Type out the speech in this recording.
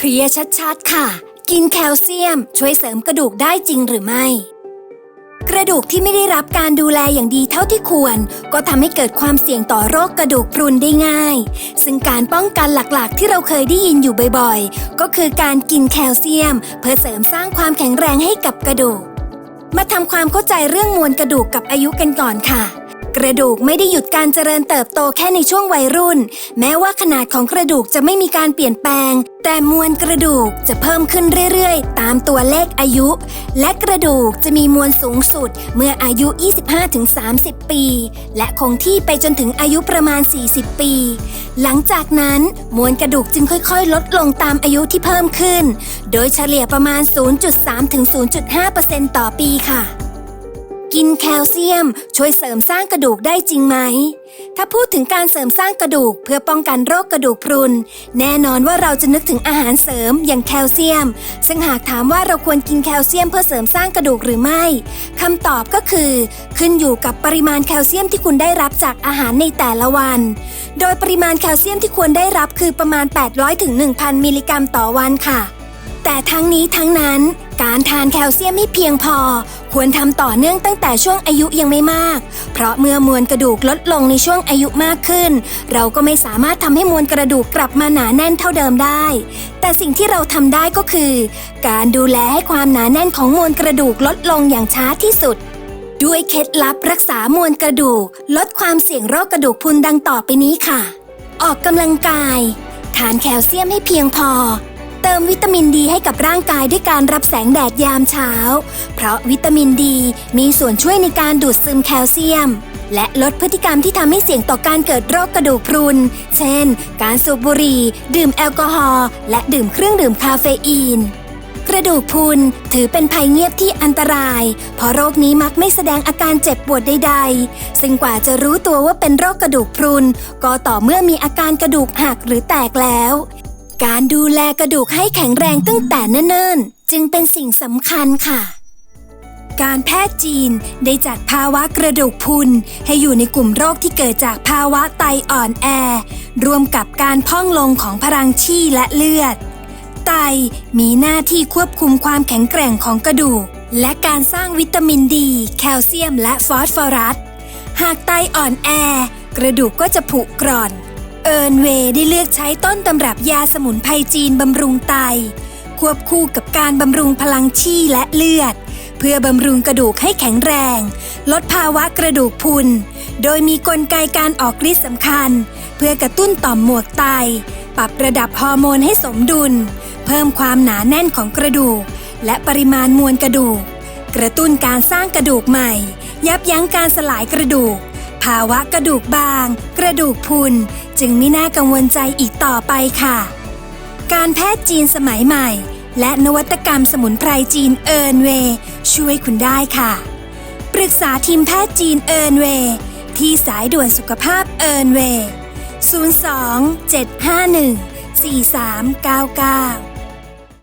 เคลียร์ชัดๆ ค่ะ กินแคลเซียมช่วยเสริมกระดูกได้จริงหรือไม่ กระดูกที่ไม่ได้รับการดูแลอย่างดีเท่าที่ควร ก็ทำให้เกิดความเสี่ยงต่อโรคกระดูกพรุนได้ง่าย ซึ่งการป้องกันหลักๆ ที่เราเคยได้ยินอยู่บ่อยๆ ก็คือการกินแคลเซียม เพื่อเสริมสร้างความแข็งแรงให้กับกระดูก มาทำความเข้าใจเรื่องมวลกระดูกกับอายุกันก่อนค่ะ กระดูกไม่ได้หยุดการเจริญเติบโตแค่ในช่วงวัยรุ่น แม้ว่าขนาดของกระดูกจะไม่มีการเปลี่ยนแปลง แต่มวลกระดูกจะเพิ่มขึ้นเรื่อยๆ ตามตัวเลขอายุ และกระดูกจะมีมวลสูงสุดเมื่ออายุ 25-30 ปี และคงที่ไปจนถึงอายุประมาณ 40 ปี หลังจากนั้นมวลกระดูกจึงค่อยๆ ลดลงตามอายุที่เพิ่มขึ้น โดยเฉลี่ยประมาณ 0.3-0.5%ต่อปีค่ะ กินแคลเซียม ช่วยเสริมสร้างกระดูกได้จริงไหม ถ้าพูดถึงการเสริมสร้างกระดูกเพื่อป้องกันโรคกระดูกพรุน แน่นอนว่าเราจะนึกถึงอาหารเสริมอย่างแคลเซียม ซึ่งหากถามว่าเราควรกินแคลเซียมเพื่อเสริมสร้างกระดูกหรือไม่คำตอบก็คือ ขึ้นอยู่กับปริมาณแคลเซียมที่คุณได้รับจากอาหารในแต่ละวัน โดยปริมาณแคลเซียมที่ควรได้รับคือประมาณ 800ถึง1,000 มิลลิกรัมต่อวันค่ะ แต่ทั้งนี้ทั้งนั้นการทานแคลเซียมให้เพียงพอ ควรทำต่อเนื่องตั้งแต่ช่วงอายุยังไม่มาก เพราะเมื่อมวลกระดูกลดลงในช่วงอายุมากขึ้น เราก็ไม่สามารถทำให้มวลกระดูกกลับมาหนาแน่นเท่าเดิมได้ แต่สิ่งที่เราทำได้ก็คือ การดูแลให้ความหนาแน่นของมวลกระดูกลดลงอย่างช้าที่สุด ด้วยเคล็ดลับรักษามวลกระดูก ลดความเสี่ยงโรคกระดูกพุนดังต่อไปนี้ค่ะ ออกกำลังกาย ทานแคลเซียมให้เพียงพอ เติมวิตามินดีให้กับร่างกายด้วยการรับแสงแดดยามเช้า เพราะวิตามินดีมีส่วนช่วยในการดูดซึมแคลเซียม และลดพฤติกรรมที่ทำให้เสี่ยงต่อการเกิดโรคกระดูกพรุน เช่น การสูบบุหรี่ ดื่มแอลกอฮอล์ และดื่มเครื่องดื่มคาเฟอีนกระดูกพรุนถือเป็นภัยเงียบที่อันตราย เพราะโรคนี้มักไม่แสดงอาการเจ็บปวดใดๆ ซึ่งกว่าจะรู้ตัวว่าเป็นโรคกระดูกพรุน ก็ต่อเมื่อมีอาการกระดูกหักหรือแตกแล้ว การดูแลกระดูกให้แข็งแรงตั้งแต่เนิ่นๆ จึงเป็นสิ่งสำคัญค่ะ การแพทย์จีนได้จัดภาวะกระดูกพุนให้อยู่ในกลุ่มโรคที่เกิดจากภาวะไตอ่อนแอ รวมกับการพ่องลงของพลังชี่และเลือด ไตมีหน้าที่ควบคุมความแข็งแกร่งของกระดูก และการสร้างวิตามินดี แคลเซียมและฟอสฟอรัส หากไตอ่อนแอ กระดูกก็จะผุกร่อน เอิร์นเวย์ได้เลือกใช้ต้นตำรับยาสมุนไพรจีนบำรุงไต ควบคู่กับการบำรุงพลังชี่และเลือด เพื่อบำรุงกระดูกให้แข็งแรง ลดภาวะกระดูกพุน โดยมีกลไกการออกฤทธิ์สำคัญ เพื่อกระตุ้นต่อมหมวกไต ปรับระดับฮอร์โมนให้สมดุล เพิ่มความหนาแน่นของกระดูก และปริมาณมวลกระดูก กระตุ้นการสร้างกระดูกใหม่ ยับยั้งการสลายกระดูก ภาวะกระดูกบาง กระดูกพุน จึงไม่น่ากังวลใจอีกต่อไปค่ะ การแพทย์จีนสมัยใหม่ และนวัตกรรมสมุนไพรจีนเอิร์นเวย์ช่วยคุณได้ค่ะ ปรึกษาทีมแพทย์จีนเอิร์นเวย์ที่สายด่วนสุขภาพเอิร์นเวย์02 751 4399